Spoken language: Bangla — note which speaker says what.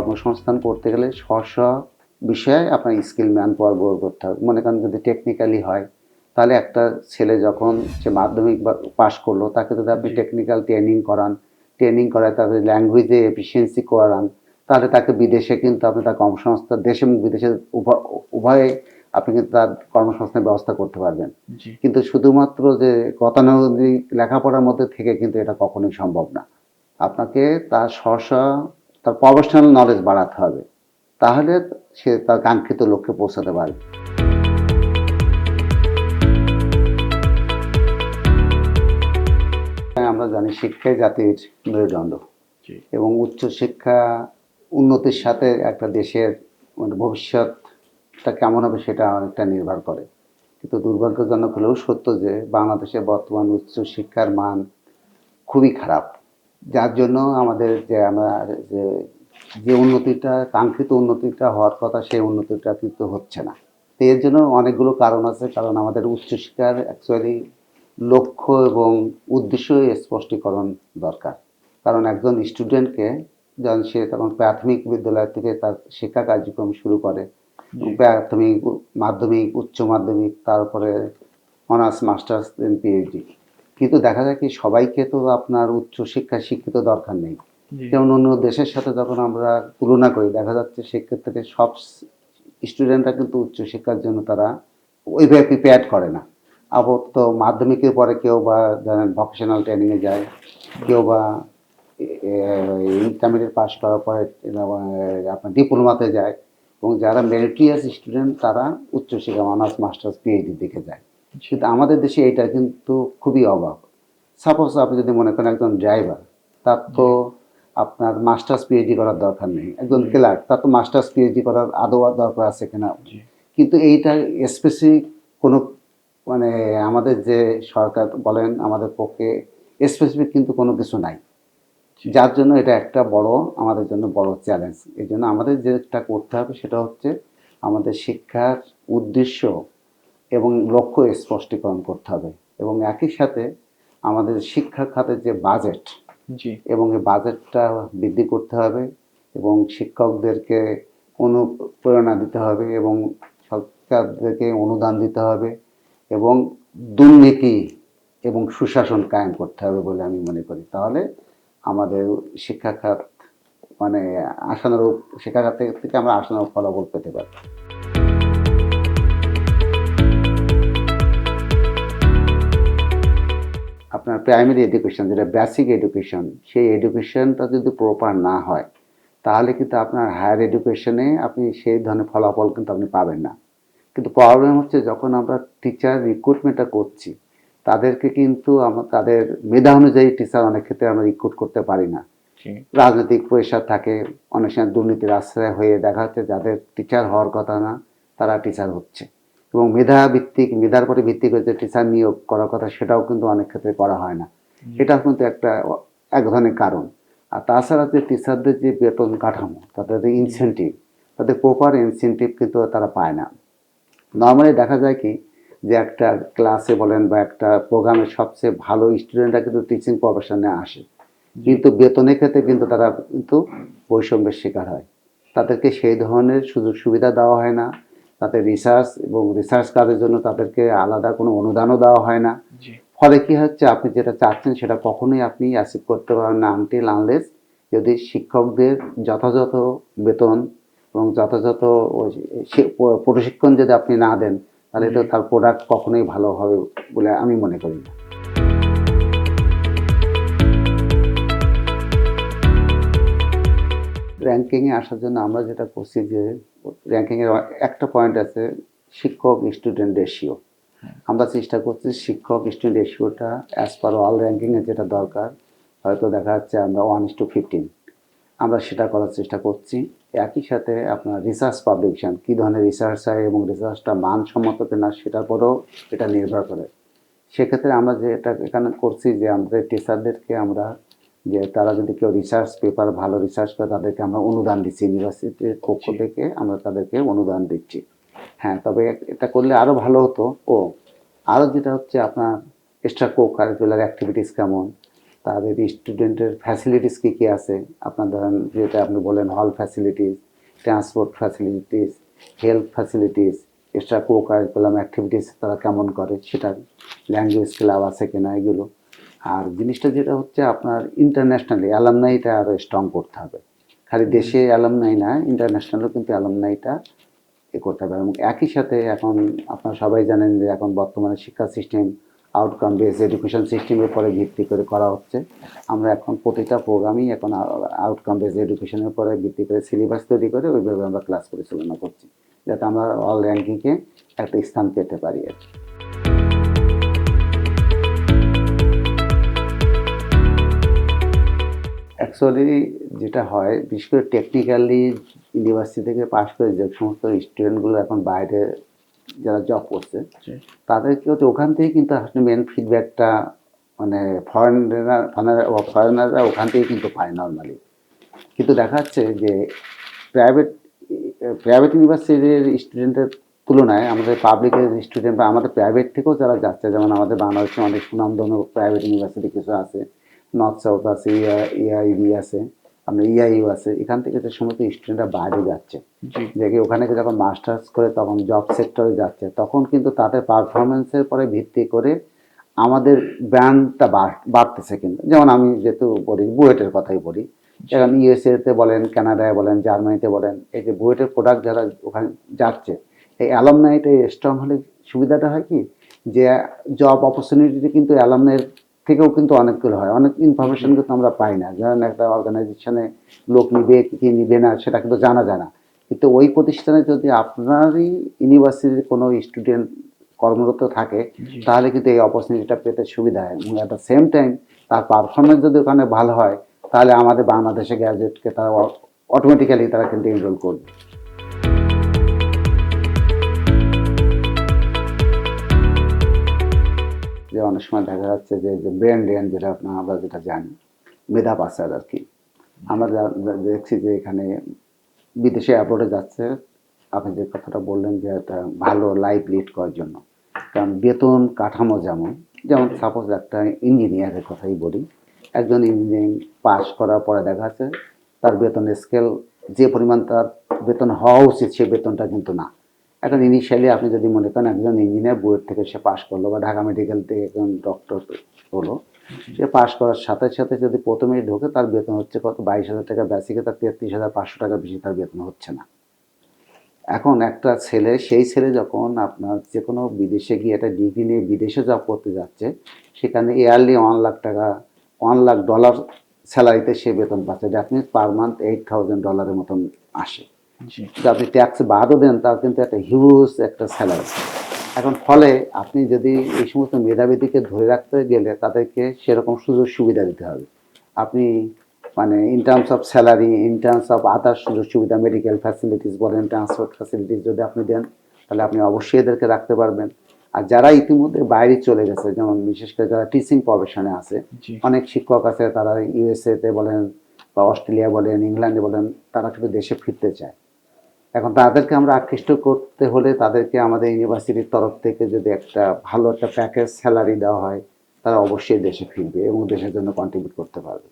Speaker 1: কর্মসংস্থান করতে গেলে স্ব স্ব বিষয়ে আপনার স্কিল ম্যান পাওয়ার গ্রো করতে হবে। মনে করেন যদি টেকনিক্যালি হয় তাহলে একটা ছেলে যখন সে মাধ্যমিক পাশ করল তাকে যদি আপনি টেকনিক্যাল ট্রেনিং করান ট্রেনিং করায় তাদের ল্যাঙ্গুয়েজে এফিসিয়েন্সি করান তাহলে তাকে বিদেশে কিন্তু আপনি তার কর্মসংস্থান দেশে এবং বিদেশে উভয়ে আপনি কিন্তু তার কর্মসংস্থানের ব্যবস্থা করতে পারবেন। কিন্তু শুধুমাত্র যে গতানুগতিক লেখাপড়ার মধ্যে থেকে কিন্তু এটা কখনোই সম্ভব না। আপনাকে তার স্বস্ব তার প্রফেশনাল নলেজ বাড়াতে হবে। তাহলে সে তার কাঙ্ক্ষিত লক্ষ্যে পৌঁছাতে পারবে। আমরা জানি শিক্ষাই জাতির মেরুদণ্ড। এবং উচ্চশিক্ষা উন্নতির সাথে একটা দেশের মানে ভবিষ্যৎটা কেমন হবে সেটা অনেকটা নির্ভর করে। কিন্তু দুর্ভাগ্যজনক হলেও সত্য যে বাংলাদেশের বর্তমান উচ্চশিক্ষার মান খুবই খারাপ। যার জন্য আমাদের যে আমরা যে যে উন্নতিটা কাঙ্ক্ষিত উন্নতিটা হওয়ার কথা সেই উন্নতিটা কিন্তু হচ্ছে না। তো এর জন্য অনেকগুলো কারণ আছে কারণ আমাদের উচ্চশিক্ষার অ্যাকচুয়ালি লক্ষ্য এবং উদ্দেশ্য স্পষ্টীকরণ দরকার। কারণ একজন স্টুডেন্টকে যখন সে তখন প্রাথমিক বিদ্যালয় থেকে তার শিক্ষা কার্যক্রম শুরু করে প্রাথমিক মাধ্যমিক উচ্চ মাধ্যমিক তারপরে অনার্স মাস্টার্স পিএইচডি কিন্তু দেখা যায় কি সবাইকে তো আপনার উচ্চ শিক্ষায় শিক্ষিত দরকার নেই। যেমন অন্য দেশের সাথে যখন আমরা তুলনা করি দেখা যাচ্ছে সেক্ষেত্রে সব স্টুডেন্টরা কিন্তু উচ্চশিক্ষার জন্য তারা ওইভাবে প্রিপেয়ার করে না। আপাতত মাধ্যমিকের পরে কেউ বা ধরেন ভকেশনাল ট্রেনিংয়ে যায় কেউ বা ইন্টারমিডিয়েট পাস করার পরে আপনার ডিপ্লোমাতে যায় এবং যারা মেরিটিয়াস স্টুডেন্ট তারা উচ্চশিক্ষা অনার্স মাস্টার্স পিএইচডির দিকে যায়। কিন্তু আমাদের দেশে এটা কিন্তু খুবই অভাব সাপোজ আপনি যদি মনে করেন একজন ড্রাইভার তার তো আপনার মাস্টার্স পিএইচডি করার দরকার নেই। একজন ক্লার্ক তার তো মাস্টার্স পিএইচডি করার আদৌ দরকার আছে কিনা? কিন্তু এইটা স্পেসিফিক কোনো মানে আমাদের যে সরকার বলেন আমাদের পক্ষে স্পেসিফিক কিন্তু কোনো কিছু নাই। যার জন্য এটা একটা বড় আমাদের জন্য বড় চ্যালেঞ্জ এই জন্য আমাদের যেটা করতে হবে সেটা হচ্ছে আমাদের শিক্ষার উদ্দেশ্য এবং লক্ষ্য স্পষ্টীকরণ করতে হবে। এবং একই সাথে আমাদের শিক্ষা খাতের যে বাজেট এবং এই বাজেটটা বৃদ্ধি করতে হবে এবং শিক্ষকদেরকে অনুপ্রেরণা দিতে হবে এবং সরকারদেরকে অনুদান দিতে হবে এবং দুর্নীতি এবং সুশাসন কায়েম করতে হবে বলে আমি মনে করি। তাহলে আমাদের শিক্ষা খাত মানে আশানুরূপ শিক্ষা খাত থেকে- থেকে আমরা আশানুরূপ ফলাফল পেতে পারি আপনার প্রাইমারি এডুকেশন যেটা বেসিক এডুকেশন সেই এডুকেশনটা যদি প্রপার না হয় তাহলে কিন্তু আপনার হায়ার এডুকেশনে আপনি সেই ধরনের ফলাফল কিন্তু আপনি পাবেন না। কিন্তু প্রবলেম হচ্ছে যখন আমরা টিচার রিক্রুটমেন্টটা করছি তাদেরকে কিন্তু আমরা তাদের মেধা অনুযায়ী টিচার অনেক ক্ষেত্রে আমরা রিক্রুট করতে পারি না। রাজনৈতিক প্রেশার থাকে অনেক সময় দুর্নীতির আশ্রয় হয়ে দেখা যাচ্ছে যাদের টিচার হওয়ার কথা না তারা টিচার হচ্ছে। এবং মেধা ভিত্তিক মেধার পরে ভিত্তি করে যে টিচার নিয়োগ করার কথা সেটাও কিন্তু অনেক ক্ষেত্রে করা হয় না। এটা কিন্তু একটা এক ধরনের কারণ। আর তাছাড়া যে টিচারদের যে বেতন কাঠামো তাদের যে ইনসেন্টিভ তাদের প্রপার ইনসেন্টিভ কিন্তু তারা পায় না। নর্মালি দেখা যায় কি যে একটা ক্লাসে বলেন বা একটা প্রোগ্রামের সবচেয়ে ভালো স্টুডেন্টরা কিন্তু টিচিং প্রফেশনে আসে। কিন্তু বেতনের ক্ষেত্রে কিন্তু তারা কিন্তু বৈষম্যের শিকার হয়। তাদেরকে সেই ধরনের সুযোগ সুবিধা দেওয়া হয় না। তাদের রিসার্চ এবং রিসার্চ কাজের জন্য তাদেরকে আলাদা কোনো অনুদানও দেওয়া হয় না। ফলে কি হচ্ছে? আপনি যেটা চাচ্ছেন সেটা কখনোই আপনি অ্যাচিভ করতে পারবেন না আনটিল আনলেস যদি শিক্ষকদের যথাযথ বেতন এবং যথাযথ প্রশিক্ষণ যদি আপনি না দেন তাহলে তো তার প্রোডাক্ট কখনোই ভালো হবে বলে আমি মনে করি না। র্যাঙ্কিংয়ে আসার জন্য আমরা যেটা করছি যে র্যাঙ্কিংয়ের একটা পয়েন্ট আছে শিক্ষক স্টুডেন্ট রেশিও আমরা চেষ্টা করছি শিক্ষক স্টুডেন্ট রেশিওটা অ্যাজ পার অল র্যাঙ্কিংয়ে যেটা দরকার, হয়তো দেখা যাচ্ছে আমরা ওয়ান ইস টু ফিফটিন আমরা সেটা করার চেষ্টা করছি। একই সাথে আপনার রিসার্চ পাবলিকেশন কী ধরনের রিসার্চ হয় এবং রিসার্চটা মানসম্মত কিনা সেটার পরেও এটা নির্ভর করে। সেক্ষেত্রে আমরা যেটা এখানে করছি যে আমাদের টিচারদেরকে আমরা যে তারা যদি কেউ রিসার্চ পেপার ভালো রিসার্চ করে তাদেরকে আমরা অনুদান দিচ্ছি। ইউনিভার্সিটির পক্ষ। থেকে আমরা তাদেরকে অনুদান দিচ্ছি। হ্যাঁ তবে এটা করলে আরও ভালো হতো। ও আরও যেটা হচ্ছে আপনার এক্সট্রা কো কারিকুলার অ্যাক্টিভিটিস কেমন? তাদের স্টুডেন্টের ফ্যাসিলিটিস কী কী আছে? আপনার ধরেন যেটা আপনি বলেন হল facilities transport facilities health facilities extra co curricular activities তারা কেমন করে? সেটা ল্যাঙ্গুয়েজ ক্লাব আছে কিনা এগুলো? আর জিনিসটা যেটা হচ্ছে আপনার ইন্টারন্যাশনালি অ্যালামনাইটা আরও স্ট্রং করতে হবে। খালি দেশে অ্যালামনাই না ইন্টারন্যাশনালও কিন্তু অ্যালামনাইটা এ করতে হবে। এবং একই সাথে এখন আপনারা সবাই জানেন যে এখন বর্তমানে শিক্ষা সিস্টেম আউটকাম বেস এডুকেশন সিস্টেমের পরে ভিত্তি করে করা হচ্ছে। আমরা এখন প্রতিটা প্রোগ্রামই এখন আউটকাম বেস এডুকেশনের পরে ভিত্তি করে সিলেবাস তৈরি করে ওইভাবে আমরা ক্লাস পরিচালনা করছি। যাতে আমরা অল র্যাঙ্কিংয়ে একটা স্থান পেতে পারি আর কি। অ্যাকচুয়ালি যেটা হয় বিশেষ করে টেকনিক্যালি ইউনিভার্সিটি থেকে পাশ করে যে সমস্ত স্টুডেন্টগুলো এখন বাইরে যারা জব করছে
Speaker 2: জি।
Speaker 1: তাদেরকে হচ্ছে ওখান থেকে কিন্তু আসলে মেন ফিডব্যাকটা মানে ফরেনার ফরেনাররা ওখান থেকে কিন্তু পায় নর্মালি কিন্তু দেখা যাচ্ছে যে প্রাইভেট প্রাইভেট ইউনিভার্সিটির স্টুডেন্টের তুলনায় আমাদের পাবলিকের স্টুডেন্ট বা আমাদের প্রাইভেট থেকেও যারা যাচ্ছে যেমন আমাদের বাংলাদেশে অনেক সুনামধন্য প্রাইভেট ইউনিভার্সিটি কিছু আছে নর্থ সাউথ আছে ইয়া ইআইবি আছে আপনার ইআইইউ আছে এখান থেকে যে সমস্ত স্টুডেন্টরা বাইরে যাচ্ছে। দেখে ওখানে যখন মাস্টার্স করে তখন জব সেক্টরে যাচ্ছে তখন কিন্তু তাদের পারফরমেন্সের পরে ভিত্তি করে আমাদের ব্র্যান্ডটা বাড়তেছে কিন্তু। যেমন আমি যেহেতু বলি বুয়েটের কথাই বলি। এখন ইউএসএতে বলেন কানাডায় বলেন জার্মানিতে বলেন এই যে বুয়েটের প্রোডাক্ট যারা ওখানে যাচ্ছে এই অ্যালামনাইটে স্ট্রং হলে সুবিধাটা হয় কি? যে জব অপরচুনিটি কিন্তু অ্যালামনাইয়ের থেকেও কিন্তু অনেকগুলো হয়। অনেক ইনফরমেশন কিন্তু আমরা পাই না। যেমন একটা অর্গানাইজেশনে লোক নিবে কি নিবে না সেটা কিন্তু জানা যায় না। কিন্তু ওই প্রতিষ্ঠানে যদি আপনারই ইউনিভার্সিটির কোনো স্টুডেন্ট কর্মরত থাকে তাহলে কিন্তু এই অপরচুনিটিটা পেতে সুবিধা হয়। এবং অ্যাট দ্য সেম টাইম তার পারফরমেন্স যদি ওখানে ভালো হয় তাহলে আমাদের বাংলাদেশে গ্যাজেটকে তারা অটোমেটিক্যালি তারা কিন্তু এনরোল করবে। যে অনেক সময় দেখা যাচ্ছে যে ব্রেন ড্রেন যেটা আপনার আমরা যেটা জানি, মেধা পাচার আর কি। আমরা দেখছি যে এখানে বিদেশে অ্যাবোর্ডে যাচ্ছে। আপনি যে কথাটা বললেন যে একটা ভালো লাইফ লিড করার জন্য। কারণ বেতন কাঠামো যেমন যেমন সাপোজ একটা ইঞ্জিনিয়ারের কথাই বলি। একজন ইঞ্জিনিয়ারিং পাস করার পরে দেখা যাচ্ছে তার বেতন স্কেল যে পরিমাণ তার বেতন হওয়া উচিত সে বেতনটা কিন্তু না। এখন ইনিশিয়ালি আপনি যদি মনে করেন একজন ইঞ্জিনিয়ার বুয়েট থেকে সে পাশ করল বা ঢাকা মেডিকেল থেকে একজন ডক্টর হলো, সে পাশ করার সাথে সাথে যদি প্রথমেই ঢোকে তার বেতন হচ্ছে কত? বাইশ হাজার টাকা। বেসিকে তার তেত্রিশ হাজার পাঁচশো টাকা বেশি তার বেতন হচ্ছে না। এখন একটা ছেলে, সেই ছেলে যখন আপনার যে কোনো বিদেশে গিয়ে একটা ডিগ্রি নিয়ে বিদেশে জব করতে যাচ্ছে, সেখানে ইয়ারলি ওয়ান লাখ টাকা ওয়ান লাখ ডলার স্যালারিতে সে বেতন পাচ্ছে। That means per month eight thousand ডলারের মতন আসে। আপনি ট্যাক্স বাদও দেন তার কিন্তু একটা হিউজ একটা স্যালারি এখন ফলে আপনি যদি এই সমস্ত মেধাবীদেরকে ধরে রাখতে গেলে তাদেরকে সেরকম সুযোগ সুবিধা দিতে হবে। আপনি মানে in terms of salary in terms of other সুযোগ সুবিধা মেডিকেল ফ্যাসিলিটিস বলেন ট্রান্সপোর্ট ফ্যাসিলিটিস যদি আপনি দেন তাহলে আপনি অবশ্যই এদেরকে রাখতে পারবেন। আর যারা ইতিমধ্যে বাইরে চলে গেছে যেমন বিশেষ করে যারা টিচিং প্রফেশনে আছে অনেক শিক্ষক আছে তারা ইউএসএতে বলেন বা অস্ট্রেলিয়া বলেন ইংল্যান্ডে বলেন তারা কিন্তু দেশে ফিরতে চায়। এখন তাদেরকে আমরা আকৃষ্ট করতে হলে তাদেরকে আমাদের ইউনিভার্সিটির তরফ থেকে যদি একটা ভালো একটা প্যাকেজ স্যালারি দেওয়া হয়, তারা অবশ্যই দেশে ফিরবে এবং দেশের জন্য কন্ট্রিবিউট করতে পারবে।